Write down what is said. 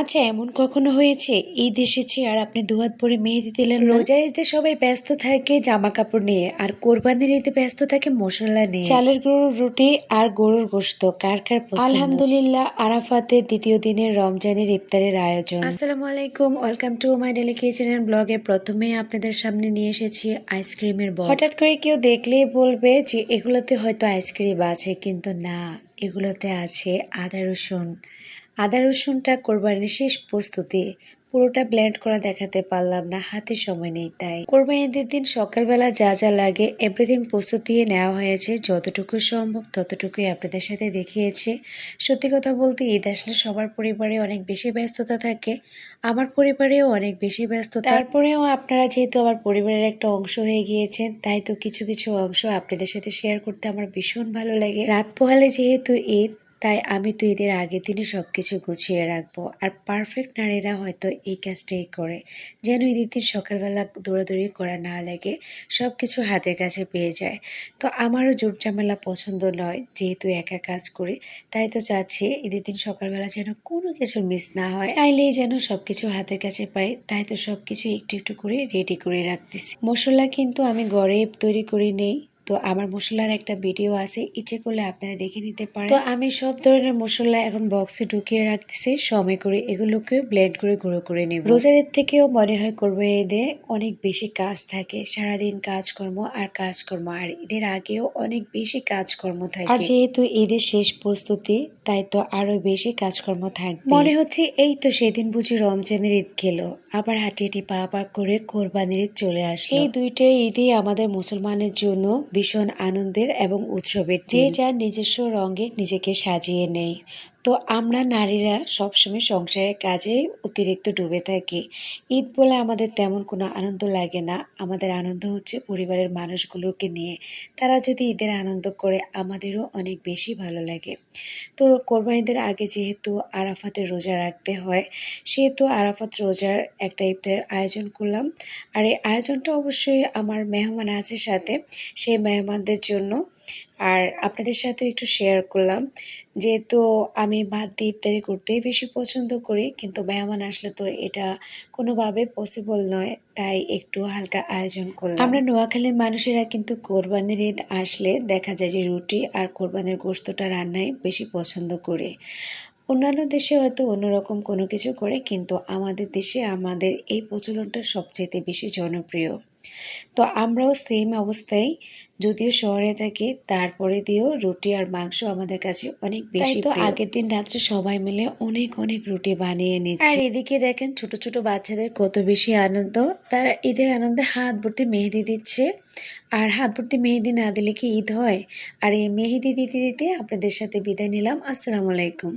আচ্ছা এমন কখনো হয়েছে? ঈদ এসেছে আর আপনি দুহাত পরে মেহেদি দিলেন? রোজার ঈদে সবাই ব্যস্ত থাকে জামা কাপড় নিয়ে আর কোরবানির ঈদে ব্যস্ত থাকে মশলা নিয়ে। চালের গরুর রুটি আর গরুর গোস্ত কার কার পছন্দ? আলহামদুলিল্লাহ আরাফাতে দ্বিতীয় দিনের রমজানের ইফতারের আয়োজন। আসসালামু আলাইকুম welcome to my daily kitchen and ব্লগে প্রথমে আপনাদের সামনে নিয়ে এসেছি আইসক্রিমের বক্স। হঠাৎ করে কেউ দেখলেই বলবে যে এগুলোতে হয়তো আইসক্রিম আছে কিন্তু না এগুলোতে আছে আদা রসুন। আদা রসুনটা কোরবানির শেষ প্রস্তুতি। পুরোটা ব্লেন্ড করা দেখাতে পারলাম না, হাতে সময় নেই তাই। কোরবানিদের দিন সকালবেলা যা যা লাগে এভরিথিং প্রস্তুতি নেওয়া হয়েছে। যতটুকু সম্ভব ততটুকুই আপনাদের সাথে দেখিয়েছি। সত্যি কথা বলতে ঈদ আসলে সবার পরিবারে অনেক বেশি ব্যস্ততা থাকে, আমার পরিবারেও অনেক বেশি ব্যস্ততা। তারপরেও আপনারা যেহেতু আমার পরিবারের একটা অংশ হয়ে গিয়েছেন, তাই তো কিছু কিছু অংশ আপনাদের সাথে শেয়ার করতে আমার ভীষণ ভালো লাগে। রাত পোহালে যেহেতু ঈদ তাই আমি তো ঈদের আগের দিনে সব কিছু গুছিয়ে রাখব। আর পারফেক্ট নারীরা হয়তো এই কাজটাই করে। যেন ঈদের দিন সকালবেলা দৌড়াদৌড়ি করা না লাগে সব কিছু হাতের কাছে পেয়ে যায়। তো আমারও জোর ঝামেলা পছন্দ নয়, যেহেতু একা কাজ করি, তাই তো চাচ্ছি ঈদের দিন সকালবেলা যেন কোনো কিছু মিস না হয়। চাইলেই যেন সব কিছু হাতের কাছে পাই, তাই তো সব কিছু একটু একটু করে রেডি করে রাখতেছি। মশলা কিন্তু আমি ঘরে তৈরি করে নেই। তো আমার মশলার একটা ভিডিও আছে ইচ্ছে করলে আপনারা দেখে নিতে পারেন। তো আমি সব ধরনের মশলা এখন বক্সে ঢুকিয়ে রাখতেছি সময় করে এগুলোকে ব্লেন্ড করে গুঁড়ো করে নেব। রোজারের থেকেও মনে হয় করব ঈদে অনেক বেশি কাজ থাকে সারাদিন কাজকর্ম আর কাজকর্ম আর ঈদের আগেও অনেক বেশি কাজকর্ম থাকে। আর যেহেতু ঈদের শেষ প্রস্তুতি তাই তো আরও বেশি কাজকর্ম থাকবে। মনে হচ্ছে এই তো সেদিন বুঝি রমজানের ঈদ গেলো আবার হাঁটি হাঁটি পা পা করে কোরবানির ঈদ চলে আসলো। এই দুইটাই ঈদই আমাদের মুসলমানের জন্য ভীষণ আনন্দের এবং উৎসবের যে যার নিজস্ব রঙে নিজেকে সাজিয়ে নেয়। তো আমরা নারীরা সবসময় সংসারের কাজে অতিরিক্ত ডুবে থাকি। ঈদ বলে আমাদের তেমন কোনো আনন্দ লাগে না। আমাদের আনন্দ হচ্ছে পরিবারের মানুষগুলোকে নিয়ে। তারা যদি ঈদের আনন্দ করে, আমাদেরও অনেক বেশি ভালো লাগে। তো কোরবানিদের আগে যেহেতু আরাফাতের রোজা রাখতে হয়, সেহেতু আরাফাত রোজার একটা ইফতারের আয়োজন করলাম। আর এই আয়োজনটা অবশ্যই আমার মেহমান আছে সাথে। সেই মেহমানদের জন্য আর আপনাদের সাথে একটু শেয়ার করলাম। যেহেতু আমি ভাত দিয়ে ইফতারি করতেই বেশি পছন্দ করি, কিন্তু মেহমান আসলে তো এটা কোনোভাবে পসিবল নয়, তাই একটু হালকা আয়োজন করলাম। আমরা নোয়াখালীর মানুষেরা কিন্তু কোরবানির ঈদ আসলে দেখা যায় যে রুটি আর কোরবানির গোস্তটা রান্নায় বেশি পছন্দ করে। অন্যান্য দেশে হয়তো অন্যরকম কোনো কিছু করে কিন্তু আমাদের দেশে আমাদের এই প্রচলনটা সবচেয়ে বেশি জনপ্রিয়। তো আমরাও সেম অবস্থায় যদিও শহরে থাকি তারপরে দিয়েও রুটি আর মাংস আমাদের কাছে অনেক বেশি তো আগের দিন রাত্রে সবাই মিলে অনেক অনেক রুটি বানিয়ে নিচ্ছে। আর এদিকে দেখেন ছোট ছোট বাচ্চাদের কত বেশি আনন্দ। তারা ঈদের আনন্দে হাত ভর্তি মেহেদি দিচ্ছে। আর হাত ভর্তি মেহেদি না দিলে কি ঈদ হয়? আর এই মেহেদি দিতে দিতে আপনাদের সাথে বিদায় নিলাম। আসসালামু আলাইকুম।